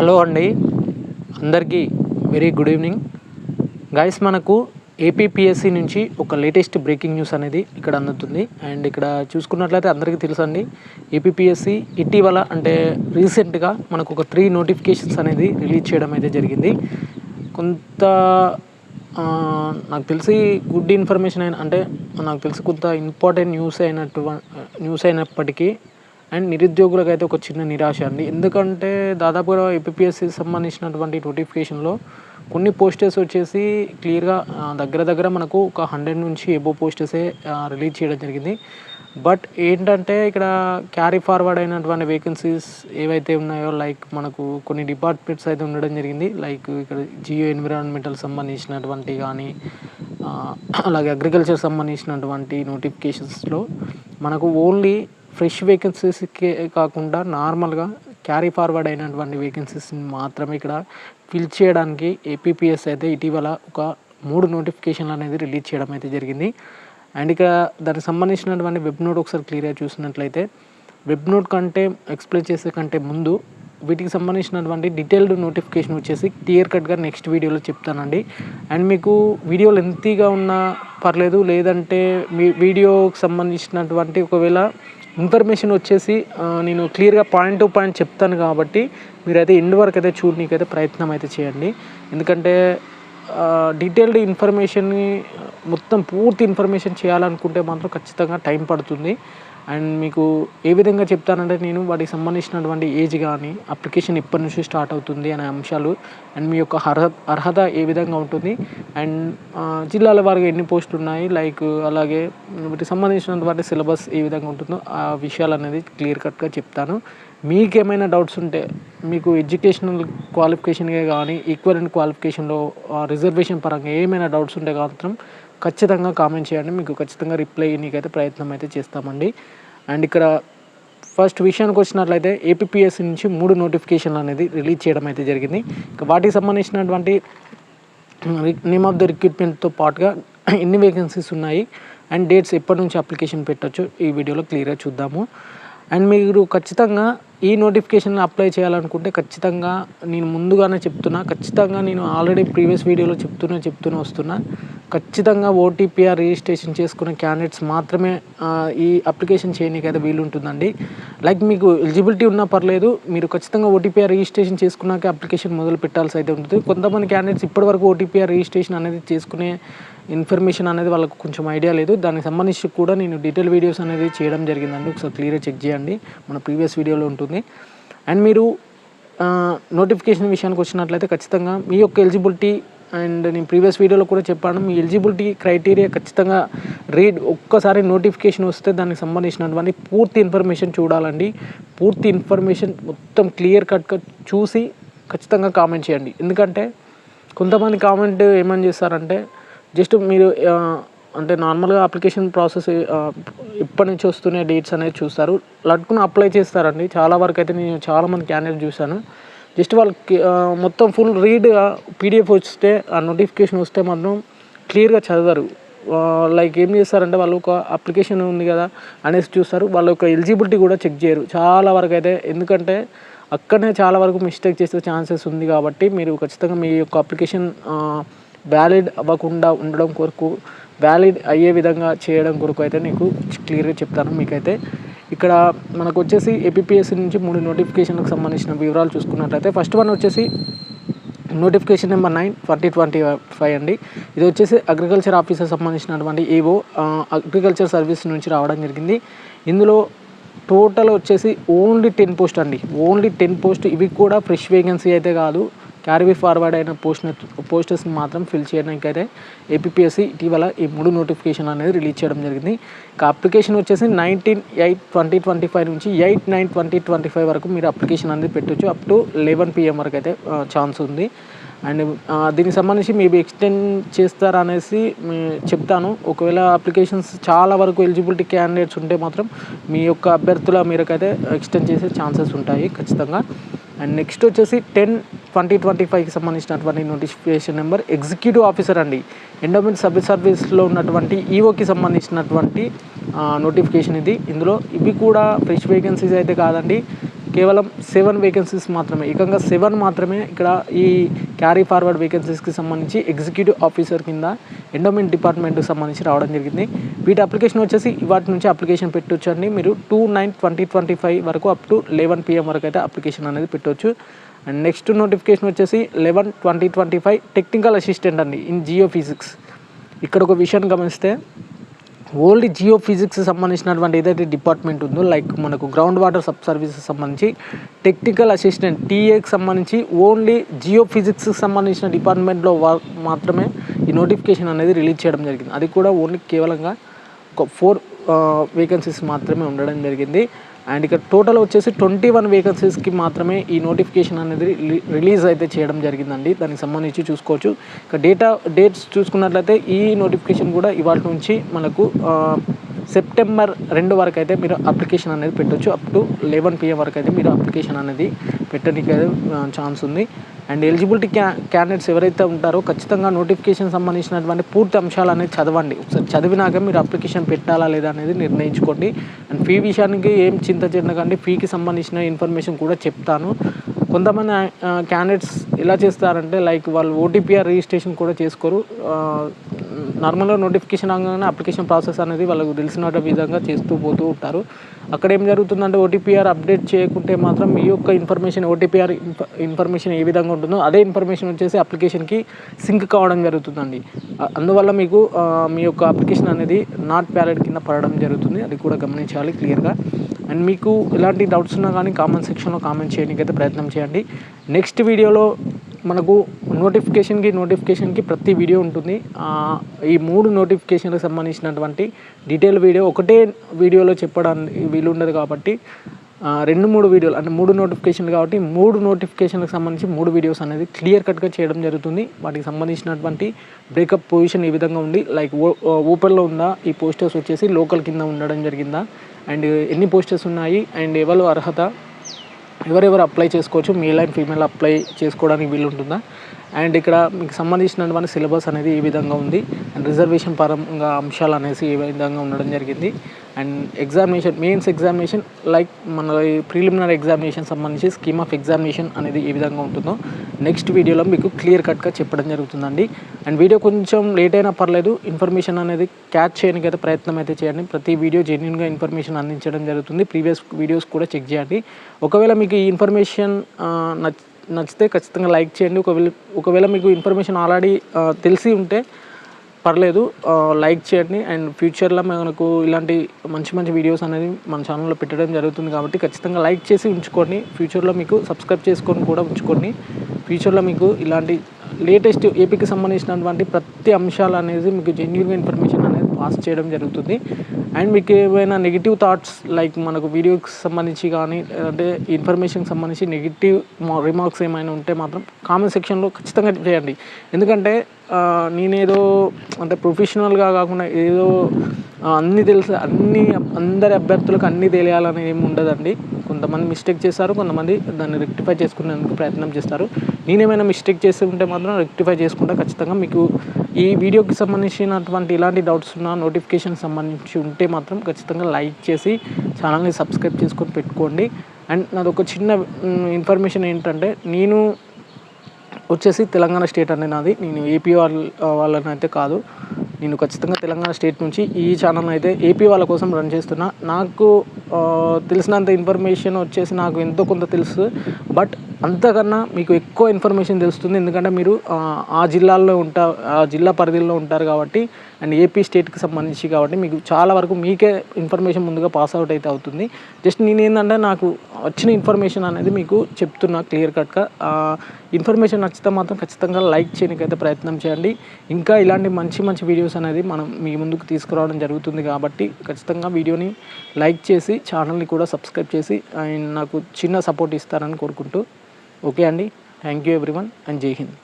Hello అండి. అందరికీ very good evening. Guys మనకు ఏపీపీఎస్సీ నుంచి ఒక లేటెస్ట్ బ్రేకింగ్ న్యూస్ అనేది ఇక్కడ అందుతుంది. అండ్ ఇక్కడ చూసుకున్నట్లయితే అందరికీ తెలుసు అండి ఏపీపీఎస్సి ఇటీవల అంటే రీసెంట్గా మనకు ఒక త్రీ నోటిఫికేషన్స్ అనేది రిలీజ్ చేయడం అయితే జరిగింది. కొంత నాకు తెలిసి గుడ్ ఇన్ఫర్మేషన్ అయిన అంటే నాకు తెలిసి కొంత ఇంపార్టెంట్ న్యూస్ అయినట్టు న్యూస్ అయినప్పటికీ అండ్ నిరుద్యోగులకు అయితే ఒక చిన్న నిరాశ అండి. ఎందుకంటే దాదాపుగా ఏపీఎస్సి సంబంధించినటువంటి నోటిఫికేషన్లో కొన్ని పోస్టర్స్ వచ్చేసి క్లియర్గా దగ్గర దగ్గర మనకు ఒక హండ్రెడ్ నుంచి ఎబో పోస్టర్సే రిలీజ్ చేయడం జరిగింది. బట్ ఏంటంటే ఇక్కడ క్యారీ ఫార్వర్డ్ అయినటువంటి వేకెన్సీస్ ఏవైతే ఉన్నాయో లైక్ మనకు కొన్ని డిపార్ట్మెంట్స్ అయితే ఉండడం జరిగింది. లైక్ ఇక్కడ జియో ఎన్విరాన్మెంటల్ సంబంధించినటువంటి కానీ అలాగే అగ్రికల్చర్ సంబంధించినటువంటి నోటిఫికేషన్స్లో మనకు ఓన్లీ ఫ్రెష్ వేకెన్సీస్కే కాకుండా నార్మల్గా క్యారీ ఫార్వర్డ్ అయినటువంటి వేకెన్సీస్ని మాత్రమే ఇక్కడ ఫిల్ చేయడానికి ఏపీపీఎస్ అయితే ఇటీవల ఒక మూడు నోటిఫికేషన్లు అనేది రిలీజ్ చేయడం అయితే జరిగింది. అండ్ ఇక దానికి సంబంధించినటువంటి వెబ్ నోట్ ఒకసారి క్లియర్గా చూసినట్లయితే వెబ్ నోట్ కంటే ఎక్స్ప్లెయిన్ చేసే కంటే ముందు వీటికి సంబంధించినటువంటి డీటెయిల్డ్ నోటిఫికేషన్ వచ్చేసి క్లియర్ కట్గా నెక్స్ట్ వీడియోలో చెప్తానండి. అండ్ మీకు వీడియో లెంతీగా ఉన్నా పర్లేదు లేదంటే మీ వీడియోకి సంబంధించినటువంటి ఒకవేళ ఇన్ఫర్మేషన్ వచ్చేసి నేను క్లియర్గా పాయింట్ టు పాయింట్ చెప్తాను కాబట్టి మీరైతే ఎండ్ వరకు అయితే చూడనీకైతే ప్రయత్నం అయితే చేయండి. ఎందుకంటే డీటెయిల్డ్ ఇన్ఫర్మేషన్ని మొత్తం పూర్తి ఇన్ఫర్మేషన్ చేయాలనుకుంటే మాత్రం ఖచ్చితంగా టైం పడుతుంది. అండ్ మీకు ఏ విధంగా చెప్తానంటే నేను వాటికి సంబంధించినటువంటి ఏజ్ కానీ అప్లికేషన్ ఎప్పటి నుంచి స్టార్ట్ అవుతుంది అనే అంశాలు అండ్ మీ యొక్క అర్హత అర్హత ఏ విధంగా ఉంటుంది? అండ్ జిల్లాల వారికి ఎన్ని పోస్టులు ఉన్నాయి? లైక్ అలాగే వీటికి సంబంధించినటువంటి సిలబస్ ఏ విధంగా ఉంటుందో ఆ విషయాలు అనేది క్లియర్ కట్గా చెప్తాను. మీకు ఏమైనా డౌట్స్ ఉంటే మీకు ఎడ్యుకేషనల్ క్వాలిఫికేషన్గా కానీ ఈక్వలెంట్ క్వాలిఫికేషన్లో రిజర్వేషన్ పరంగా ఏమైనా డౌట్స్ ఉంటే మాత్రం ఖచ్చితంగా కామెంట్ చేయండి. మీకు ఖచ్చితంగా రిప్లై నీకైతే ప్రయత్నం అయితే చేస్తామండి. అండ్ ఇక్కడ ఫస్ట్ విషయానికి వచ్చినట్లయితే ఏపీఎస్సి నుంచి మూడు నోటిఫికేషన్లు అనేది రిలీజ్ చేయడం అయితే జరిగింది. ఇక వాటికి సంబంధించినటువంటి నేమ్ ఆఫ్ ద రిక్రూట్మెంట్తో పాటుగా ఎన్ని వేకెన్సీస్ ఉన్నాయి అండ్ డేట్స్ ఎప్పటి నుంచి అప్లికేషన్ పెట్టచ్చు ఈ వీడియోలో క్లియర్గా చూద్దాము. అండ్ మీరు ఖచ్చితంగా ఈ నోటిఫికేషన్ అప్లై చేయాలనుకుంటే ఖచ్చితంగా నేను ముందుగానే చెప్తున్నా ఖచ్చితంగా నేను ఆల్రెడీ ప్రీవియస్ వీడియోలో చెప్తూనే చెప్తూనే వస్తున్నా. ఖచ్చితంగా ఓటీపీఆర్ రిజిస్ట్రేషన్ చేసుకున్న క్యాండిడేట్స్ మాత్రమే ఈ అప్లికేషన్ చేయడానికి అయితే లైక్ మీకు ఎలిజిబిలిటీ ఉన్నా పర్లేదు మీరు ఖచ్చితంగా ఓటీపీఆర్ రిజిస్ట్రేషన్ చేసుకున్నాక అప్లికేషన్ మొదలు పెట్టాల్సి అయితే ఉంటుంది. కొంతమంది క్యాండిడేట్స్ ఇప్పటివరకు ఓటీపీఆర్ రిజిస్ట్రేషన్ అనేది చేసుకునే ఇన్ఫర్మేషన్ అనేది వాళ్ళకు కొంచెం ఐడియా లేదు. దానికి సంబంధించి కూడా నేను డీటెయిల్ వీడియోస్ అనేది చేయడం జరిగిందండి. ఒకసారి క్లియర్గా చెక్ చేయండి. మన ప్రీవియస్ వీడియోలో ఉంటుంది. అండ్ మీరు నోటిఫికేషన్ విషయానికి వచ్చినట్లయితే ఖచ్చితంగా మీ యొక్క ఎలిజిబిలిటీ అండ్ నేను ప్రీవియస్ వీడియోలో కూడా చెప్పాను మీ ఎలిజిబిలిటీ క్రైటీరియా ఖచ్చితంగా రీడ్. ఒక్కసారి నోటిఫికేషన్ వస్తే దానికి సంబంధించినటువంటి పూర్తి ఇన్ఫర్మేషన్ చూడాలండి. పూర్తి ఇన్ఫర్మేషన్ మొత్తం క్లియర్ కట్గా చూసి ఖచ్చితంగా కామెంట్ చేయండి. ఎందుకంటే కొంతమంది కామెంట్ ఏమని చేస్తారంటే జస్ట్ మీరు అంటే నార్మల్గా అప్లికేషన్ ప్రాసెస్ ఎప్పటి నుంచి వస్తున్న డేట్స్ అనేది చూస్తారు. లట్టుకుని అప్లై చేస్తారండి. చాలా వరకు అయితే నేను చాలామంది క్యాండిడేట్ చూశాను. జస్ట్ వాళ్ళకి మొత్తం ఫుల్ రీడ్ పీడిఎఫ్ వస్తే ఆ నోటిఫికేషన్ వస్తే మాత్రం క్లియర్గా చదవరు. లైక్ ఏం చేస్తారంటే వాళ్ళు ఒక అప్లికేషన్ ఉంది కదా అనేసి చూస్తారు. వాళ్ళ యొక్క ఎలిజిబిలిటీ కూడా చెక్ చేయరు. చాలా వరకు అయితే ఎందుకంటే అక్కడనే చాలా వరకు మిస్టేక్ చేసే ఛాన్సెస్ ఉంది కాబట్టి మీరు ఖచ్చితంగా మీ యొక్క అప్లికేషన్ వ్యాలిడ్ అవ్వకుండా ఉండడం కొరకు వ్యాలిడ్ అయ్యే విధంగా చేయడం కొరకు అయితే నీకు క్లియర్గా చెప్తాను. మీకైతే ఇక్కడ మనకు వచ్చేసి ఏపీఎస్సీ నుంచి మూడు నోటిఫికేషన్లకు సంబంధించిన వివరాలు చూసుకున్నట్లయితే ఫస్ట్ వన్ వచ్చేసి notification number nine twenty twenty five అండి. ఇది వచ్చేసి అగ్రికల్చర్ ఆఫీసర్ సంబంధించినటువంటి ఏవో అగ్రికల్చర్ సర్వీస్ నుంచి రావడం జరిగింది. ఇందులో టోటల్ వచ్చేసి ఓన్లీ టెన్ పోస్ట్ అండి. ఓన్లీ టెన్ పోస్ట్ ఇవి కూడా ఫ్రెష్ వేకెన్సీ అయితే కాదు. క్యారీ ఫార్వర్డ్ అయిన పోస్ట్ పోస్టర్స్ మాత్రం ఫిల్ చేయడానికి అయితే ఏపీఎస్సి ఇటీవల ఈ మూడు నోటిఫికేషన్ అనేది రిలీజ్ చేయడం జరిగింది. ఇక అప్లికేషన్ వచ్చేసి nineteen eight twenty twenty five నుంచి eight nine twenty twenty five వరకు మీరు అప్లికేషన్ అనేది పెట్టొచ్చు. అప్ టు లెవెన్ పిఎం వరకు అయితే ఛాన్స్ ఉంది. అండ్ దీనికి సంబంధించి మేబీ ఎక్స్టెండ్ చేస్తారా అనేసి చెప్తాను. ఒకవేళ అప్లికేషన్స్ చాలా వరకు ఎలిజిబిలిటీ క్యాండిడేట్స్ ఉంటే మాత్రం మీ యొక్క అభ్యర్థుల మేరకైతే ఎక్స్టెండ్ చేసే ఛాన్సెస్ ఉంటాయి ఖచ్చితంగా. అండ్ నెక్స్ట్ వచ్చేసి టెన్ ట్వంటీ ట్వంటీ ఫైవ్కి సంబంధించినటువంటి నోటిఫికేషన్ నెంబర్ ఎగ్జిక్యూటివ్ ఆఫీసర్ అండి. ఎండోమెంట్ సబ్ సర్వీస్లో ఉన్నటువంటి ఈఓకి సంబంధించినటువంటి నోటిఫికేషన్ ఇది. ఇందులో ఇవి కూడా ఫ్రెష్ వేకెన్సీస్ అయితే కాదండి. కేవలం సెవెన్ వేకెన్సీస్ మాత్రమే. ఏకంగా సెవెన్ మాత్రమే ఇక్కడ ఈ క్యారీ ఫార్వర్డ్ వేకెన్సీస్కి సంబంధించి ఎగ్జిక్యూటివ్ ఆఫీసర్ కింద ఎండోమెంట్ డిపార్ట్మెంట్కి సంబంధించి రావడం జరిగింది. వీటి అప్లికేషన్ వచ్చేసి వాటి నుంచి అప్లికేషన్ పెట్టొచ్చు అండి మీరు two nine twenty twenty five వరకు అప్ టు లెవెన్ పిఎం వరకు అయితే అప్లికేషన్ అనేది పెట్టవచ్చు అండ్ నెక్స్ట్ నోటిఫికేషన్ వచ్చేసి eleven twenty twenty five technical assistant అండి ఇన్ జియో ఫిజిక్స్ ఇక్కడ ఒక విషయాన్ని గమనిస్తే ఓన్లీ జియో ఫిజిక్స్ సంబంధించినటువంటి ఏదైతే డిపార్ట్మెంట్ ఉందో లైక్ మనకు గ్రౌండ్ వాటర్ సబ్ సర్వీసెస్ సంబంధించి టెక్నికల్ అసిస్టెంట్ టీఏకి సంబంధించి ఓన్లీ జియో ఫిజిక్స్కి సంబంధించిన డిపార్ట్మెంట్లో మాత్రమే ఈ నోటిఫికేషన్ అనేది రిలీజ్ చేయడం జరిగింది. అది కూడా ఓన్లీ కేవలంగా ఒక ఫోర్ వేకెన్సీస్ మాత్రమే ఉండడం జరిగింది. అండ్ ఇక్కడ టోటల్ వచ్చేసి ట్వంటీ వన్ వేకెన్సీస్కి మాత్రమే ఈ నోటిఫికేషన్ అనేది రిలీ- రిలీజ్ అయితే చేయడం జరిగిందండి. దానికి సంబంధించి చూసుకోవచ్చు. ఇక డేటా డేట్స్ చూసుకున్నట్లయితే ఈ నోటిఫికేషన్ కూడా ఇవాళ నుంచి మనకు సెప్టెంబర్ రెండు వరకు అయితే మీరు అప్లికేషన్ అనేది పెట్టొచ్చు. అప్ టు లెవెన్ పిఎం వరకు అయితే మీరు అప్లికేషన్ అనేది పెట్టడానికి అయితే ఛాన్స్ ఉంది. అండ్ ఎలిజిబిలిటీ క్యా క్యాండిడేట్స్ ఎవరైతే ఉంటారో ఖచ్చితంగా నోటిఫికేషన్ సంబంధించినటువంటి పూర్తి అంశాలు అనేది చదవండి. ఒకసారి చదివినాక మీరు అప్లికేషన్ పెట్టాలా లేదా అనేది నిర్ణయించుకోండి. అండ్ ఫీ విషయానికి ఏం చింత చెందకండి ఫీకి సంబంధించిన ఇన్ఫర్మేషన్ కూడా చెప్తాను. కొంతమంది క్యాండిడేట్స్ ఎలా చేస్తారంటే లైక్ వాళ్ళు ఓటీపీఆర్ రిజిస్ట్రేషన్ కూడా చేసుకోరు. నార్మల్గా నోటిఫికేషన్ రాగానే అప్లికేషన్ ప్రాసెస్ అనేది వాళ్ళకు తెలిసిన విధంగా చేస్తూ పోతూ ఉంటారు. అక్కడ ఏం జరుగుతుందంటే ఓటీపీఆర్ అప్డేట్ చేయకుంటే మాత్రం మీ యొక్క ఇన్ఫర్మేషన్ ఓటీపీఆర్ ఇన్ఫర్మేషన్ ఏ విధంగా ఉంటుందో అదే ఇన్ఫర్మేషన్ వచ్చేసి అప్లికేషన్కి సింక్ కావడం జరుగుతుందండి. అందువల్ల మీకు మీ యొక్క అప్లికేషన్ అనేది నాట్ వ్యాలిడ్ కింద పడడం జరుగుతుంది. అది కూడా గమనించాలి క్లియర్గా. అండ్ మీకు ఎలాంటి డౌట్స్ ఉన్నా కానీ కామెంట్ సెక్షన్లో కామెంట్ చేయడానికి అయితే ప్రయత్నం చేయండి. నెక్స్ట్ వీడియోలో మనకు నోటిఫికేషన్కి నోటిఫికేషన్కి ప్రతి వీడియో ఉంటుంది. ఈ మూడు నోటిఫికేషన్లకు సంబంధించినటువంటి డీటెయిల్ వీడియో ఒకటే వీడియోలో చెప్పడానికి వీలుండదు కాబట్టి రెండు మూడు వీడియోలు అంటే మూడు నోటిఫికేషన్లు కాబట్టి మూడు నోటిఫికేషన్లకు సంబంధించి మూడు వీడియోస్ అనేది క్లియర్ కట్గా చేయడం జరుగుతుంది. వాటికి సంబంధించినటువంటి బ్రేకప్ పొజిషన్ ఈ విధంగా ఉంది. లైక్ ఓపెన్లో ఉందా ఈ పోస్టర్స్ వచ్చేసి లోకల్ కింద ఉండడం జరిగిందా? అండ్ ఎన్ని పోస్టర్స్ ఉన్నాయి? అండ్ ఎవరు అర్హత? ఎవరెవరు అప్లై చేసుకోవచ్చు మేల్ అండ్ ఫీమేల్ అప్లై చేసుకోవడానికి వీలుంటుందా? అండ్ ఇక్కడ మీకు సంబంధించినటువంటి సిలబస్ అనేది ఈ విధంగా ఉంది. అండ్ రిజర్వేషన్ పరంగా అంశాలు అనేసి ఈ విధంగా ఉండడం జరిగింది. And examination mains examination like మన ప్రిలిమినరీ ఎగ్జామినేషన్ సంబంధించి స్కీమ్ ఆఫ్ ఎగ్జామినేషన్ అనేది ఏ విధంగా ఉంటుందో నెక్స్ట్ వీడియోలో మీకు క్లియర్ కట్గా చెప్పడం జరుగుతుందండి. అండ్ వీడియో కొంచెం లేట్ అయినా పర్లేదు ఇన్ఫర్మేషన్ అనేది క్యాచ్ చేయడానికి అయితే ప్రయత్నం అయితే చేయండి. ప్రతి వీడియో జెన్యున్గా ఇన్ఫర్మేషన్ అందించడం జరుగుతుంది. ప్రీవియస్ వీడియోస్ కూడా చెక్ చేయండి. ఒకవేళ మీకు ఈ ఇన్ఫర్మేషన్ నచ్ నచ్చితే ఖచ్చితంగా లైక్ చేయండి. ఒకవేళ ఒకవేళ మీకు ఇన్ఫర్మేషన్ ఆల్రెడీ తెలిసి ఉంటే పర్లేదు లైక్ చేయండి. అండ్ ఫ్యూచర్లో మనకు ఇలాంటి మంచి మంచి వీడియోస్ అనేది మన ఛానల్లో పెట్టడం జరుగుతుంది కాబట్టి ఖచ్చితంగా లైక్ చేసి ఉంచుకోండి. ఫ్యూచర్లో మీకు సబ్స్క్రైబ్ చేసుకొని కూడా ఉంచుకోండి. ఫ్యూచర్లో మీకు ఇలాంటి లేటెస్ట్ ఏపీకి సంబంధించినటువంటి ప్రతి అంశాలు అనేది మీకు జెన్యున్గా ఇన్ఫర్మేషన్ అనేది పాస్ చేయడం జరుగుతుంది. అండ్ మీకు ఏమైనా నెగిటివ్ థాట్స్ లైక్ మనకు వీడియోకి సంబంధించి కానీ అంటే ఇన్ఫర్మేషన్కి సంబంధించి నెగిటివ్ రిమార్క్స్ ఏమైనా ఉంటే మాత్రం కామెంట్ సెక్షన్లో ఖచ్చితంగా చేయండి. ఎందుకంటే నేనేదో అంటే ప్రొఫెషనల్గా కాకుండా ఏదో అన్నీ తెలుసు అన్ని అందరి అభ్యర్థులకు అన్నీ తెలియాలని ఏమి ఉండదండి. కొంతమంది మిస్టేక్ చేస్తారు కొంతమంది దాన్ని రెక్టిఫై చేసుకునేందుకు ప్రయత్నం చేస్తారు. నేనేమైనా మిస్టేక్ చేసి ఉంటే మాత్రం రెక్టిఫై చేసుకుంటా ఖచ్చితంగా. మీకు ఈ వీడియోకి సంబంధించినటువంటి ఇలాంటి డౌట్స్ ఉన్న నోటిఫికేషన్ సంబంధించి ఉంటే మాత్రం ఖచ్చితంగా లైక్ చేసి ఛానల్ని సబ్స్క్రైబ్ చేసుకొని పెట్టుకోండి. అండ్ నాది ఒక చిన్న ఇన్ఫర్మేషన్ ఏంటంటే నేను వచ్చేసి తెలంగాణ స్టేట్ అనేది నాది. నేను ఏపీ వాళ్ళ వాళ్ళని అయితే కాదు. నేను ఖచ్చితంగా తెలంగాణ స్టేట్ నుంచి ఈ ఛానల్ అయితే ఏపీ వాళ్ళ కోసం రన్ చేస్తున్నా. నాకు తెలిసినంత ఇన్ఫర్మేషన్ వచ్చేసి నాకు ఎంతో కొంత తెలుసు. బట్ అంతకన్నా మీకు ఎక్కువ ఇన్ఫర్మేషన్ తెలుస్తుంది. ఎందుకంటే మీరు ఆ, జిల్లాల్లో ఉంటా ఆ జిల్లా పరిధిలో ఉంటారు కాబట్టి అండ్ ఏపీ స్టేట్కి సంబంధించి కాబట్టి మీకు చాలా వరకు మీకే ఇన్ఫర్మేషన్ ముందుగా పాస్ అవుట్ అయితే అవుతుంది. జస్ట్ నేను ఏంటంటే నాకు వచ్చిన ఇన్ఫర్మేషన్ అనేది మీకు చెప్తున్నా క్లియర్ కట్గా ఇన్ఫర్మేషన్ నచ్చితే మాత్రం ఖచ్చితంగా లైక్ చేయడానికైతే ప్రయత్నం చేయండి. ఇంకా ఇలాంటి మంచి మంచి వీడియోస్ అనేది మనం మీ ముందుకు తీసుకురావడం జరుగుతుంది కాబట్టి ఖచ్చితంగా వీడియోని లైక్ చేసి ఛానల్ని కూడా సబ్స్క్రైబ్ చేసి అండ్ నాకు చిన్న సపోర్ట్ ఇస్తారని కోరుకుంటూ. ఓకే అండి. థ్యాంక్ యూ ఎవ్రీవన్ అండ్ జై హింద్.